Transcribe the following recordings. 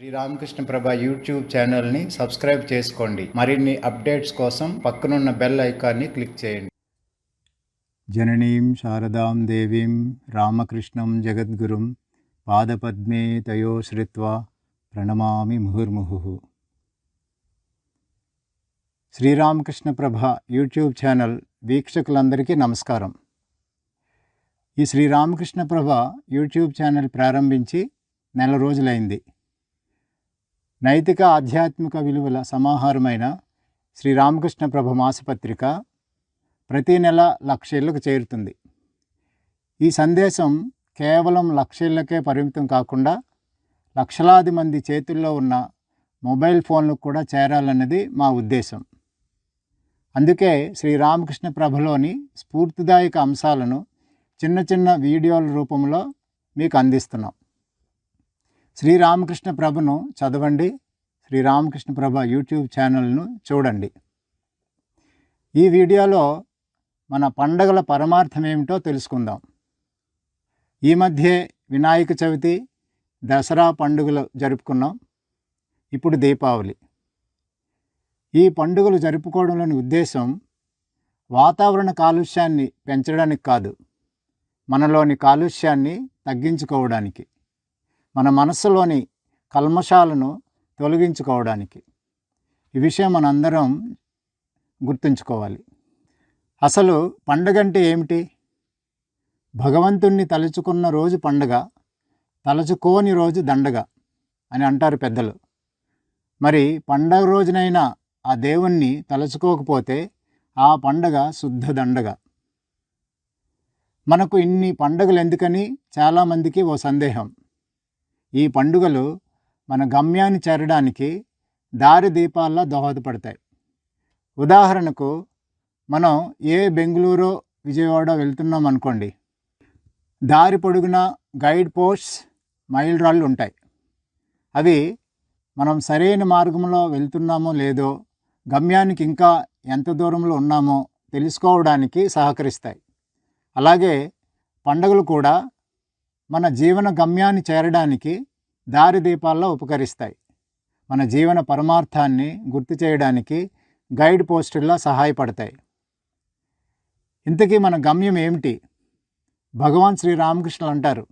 Sri Ramakrishna Prabha YouTube ఛానల్ని subscribe చేసుకోండి. మరిన్ని అప్డేట్స్ కోసం పక్కనున్న బెల్ ఐకాన్ని క్లిక్ చేయండి. జననీం శారదాం దేవీం రామకృష్ణం జగద్గురుం పాదపద్మే తయో శ్రిత్వా ప్రణమామి ముహుర్ముహు. శ్రీరామకృష్ణ ప్రభ యూట్యూబ్ ఛానల్ వీక్షకులందరికీ నమస్కారం. ఈ శ్రీరామకృష్ణ ప్రభ యూట్యూబ్ ఛానల్ ప్రారంభించి నెల రోజులైంది. నైతిక ఆధ్యాత్మిక విలువల సమాహారమైన శ్రీరామకృష్ణ ప్రభ మాసపత్రిక ప్రతి నెల లక్షేళ్ళకు చేరుతుంది. ఈ సందేశం కేవలం లక్షేళ్ళకే పరిమితం కాకుండా లక్షలాది మంది చేతుల్లో ఉన్న మొబైల్ ఫోన్లకు కూడా చేరాలన్నది మా ఉద్దేశం. అందుకే శ్రీరామకృష్ణ ప్రభలోని స్ఫూర్తిదాయక అంశాలను చిన్న చిన్న వీడియోల రూపంలో మీకు అందిస్తున్నాం. శ్రీరామకృష్ణ ప్రభను చదవండి. శ్రీరామకృష్ణ ప్రభ యూట్యూబ్ ఛానల్ను చూడండి. ఈ వీడియోలో మన పండగల పరమార్థం ఏమిటో తెలుసుకుందాం. ఈ మధ్య వినాయక చవితి దసరా పండుగలు జరుపుకున్నాం. ఇప్పుడు దీపావళి. ఈ పండుగలు జరుపుకోవడంలోని ఉద్దేశం వాతావరణ కాలుష్యాన్ని పెంచడానికి కాదు మనలోని కాలుష్యాన్ని తగ్గించుకోవడానికి. మన మనస్సులోని కల్మషాలను తొలగించుకోవడానికి. ఈ విషయం మనందరం గుర్తుంచుకోవాలి. అసలు పండగ అంటే ఏమిటి? భగవంతుణ్ణి తలుచుకున్న రోజు పండగ తలుచుకోని రోజు దండగ అని అంటారు పెద్దలు. మరి పండగ రోజునైనా ఆ దేవుణ్ణి తలుచుకోకపోతే ఆ పండగ శుద్ధ దండగ. మనకు ఇన్ని పండగలు ఎందుకని చాలామందికి ఓ సందేహం. ఈ పండుగలు మన గమ్యాన్ని చేరడానికి దారి దీపాల్లో దోహదపడతాయి. ఉదాహరణకు మనం ఏ బెంగళూరు విజయవాడ వెళ్తున్నాం అనుకోండి. దారి పొడుగున గైడ్ పోస్ట్స్ మైల్ రాళ్ళు ఉంటాయి. అవి మనం సరైన మార్గంలో వెళ్తున్నామో లేదో గమ్యానికి ఇంకా ఎంత దూరంలో ఉన్నామో తెలుసుకోవడానికి సహకరిస్తాయి. అలాగే పండుగలు కూడా మన జీవన గమ్యాన్ని చేరడానికి దారి దీపాల్లో ఉపకరిస్తాయి. మన జీవన పరమార్థాన్ని గుర్తు చేయడానికి గైడ్ పోస్టుల్లో సహాయపడతాయి. ఇంతకీ మన గమ్యం ఏమిటి? భగవాన్ శ్రీరామకృష్ణులు అంటారు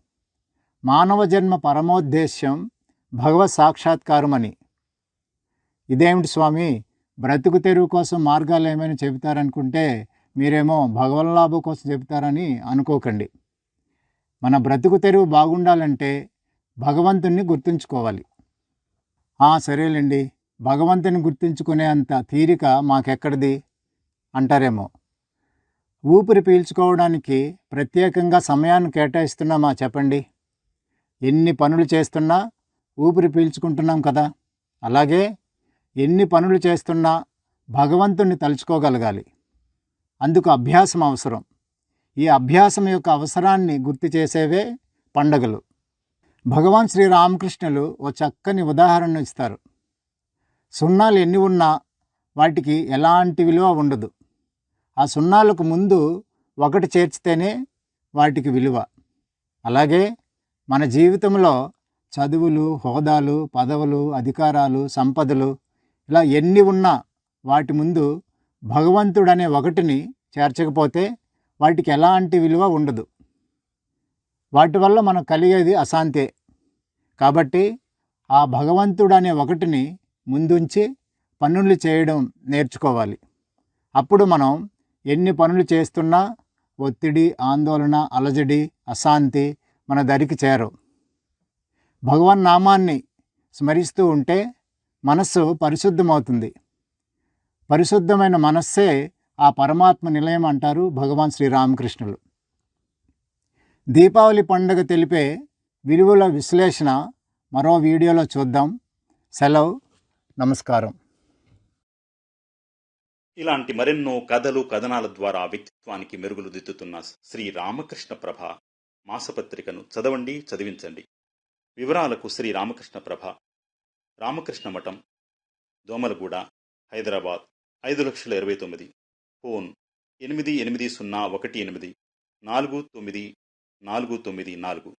మానవ జన్మ పరమోద్దేశ్యం భగవత్ సాక్షాత్కారం అని ఇదేమిటి స్వామి? బ్రతుకు తెరువు కోసం మార్గాలు ఏమైనా చెబుతారనుకుంటే మీరేమో భగవల్లాభం కోసం చెబుతారని అనుకోకండి. మన బ్రతుకు తెరువు బాగుండాలంటే భగవంతుణ్ణి గుర్తుంచుకోవాలి. ఆ సరేలేండి. భగవంతుని గుర్తుంచుకునే అంత తీరిక మాకెక్కడిది? అంటారేమో. ఊపిరి పీల్చుకోవడానికి ప్రత్యేకంగా సమయాన్ని కేటాయిస్తున్నామా చెప్పండి. ఎన్ని పనులు చేస్తున్నా ఊపిరి పీల్చుకుంటున్నాం కదా. అలాగే ఎన్ని పనులు చేస్తున్నా భగవంతుణ్ణి తలుచుకోగలగాలి. అందుకు అభ్యాసం అవసరం. ఈ అభ్యాసం యొక్క అవసరాన్ని గుర్తు చేసేవే పండగలు. భగవాన్ శ్రీరామకృష్ణులు ఓ చక్కని ఉదాహరణ ఇస్తారు. సున్నాలు ఎన్ని ఉన్నా వాటికి ఎలాంటి విలువ ఉండదు. ఆ సున్నాలకు ముందు ఒకటి చేర్చితేనే వాటికి విలువ. అలాగే మన జీవితంలో చదువులు హోదాలు పదవులు అధికారాలు సంపదలు ఇలా ఎన్ని ఉన్నా వాటి ముందు భగవంతుడనే ఒకటిని చేర్చకపోతే వాటికి ఎలాంటి విలువ ఉండదు. వాటి వల్ల మనకు కలిగేది అశాంతే. కాబట్టి ఆ భగవంతుడు అనే ఒకటిని ముందుంచి పనులు చేయడం నేర్చుకోవాలి. అప్పుడు మనం ఎన్ని పనులు చేస్తున్నా ఒత్తిడి ఆందోళన అలజడి అశాంతి మన దరికి చేరవు. భగవన్ నామాన్ని స్మరిస్తూ ఉంటే మనస్సు పరిశుద్ధమవుతుంది. పరిశుద్ధమైన మనస్సే ఆ పరమాత్మ నిలయం అంటారు భగవాన్ శ్రీరామకృష్ణులు. దీపావళి పండుగ తెలిపే విలువల విశ్లేషణ మరో వీడియోలో చూద్దాం. సెలవు. నమస్కారం. ఇలాంటి మరెన్నో కథలు కథనాల ద్వారా వ్యక్తిత్వానికి మెరుగులు దిద్దుతున్న శ్రీ రామకృష్ణ ప్రభ మాసపత్రికను చదవండి చదివించండి. వివరాలకు శ్రీ రామకృష్ణ ప్రభ. రామకృష్ణ మఠం దోమలగూడ హైదరాబాద్ ఐదు లక్షల ఇరవై తొమ్మిది. ఫోన్. ఎనిమిది ఎనిమిది సున్నా ఒకటి ఎనిమిది. నాలుగు తొమ్మిది నాలుగు తొమ్మిది నాలుగు.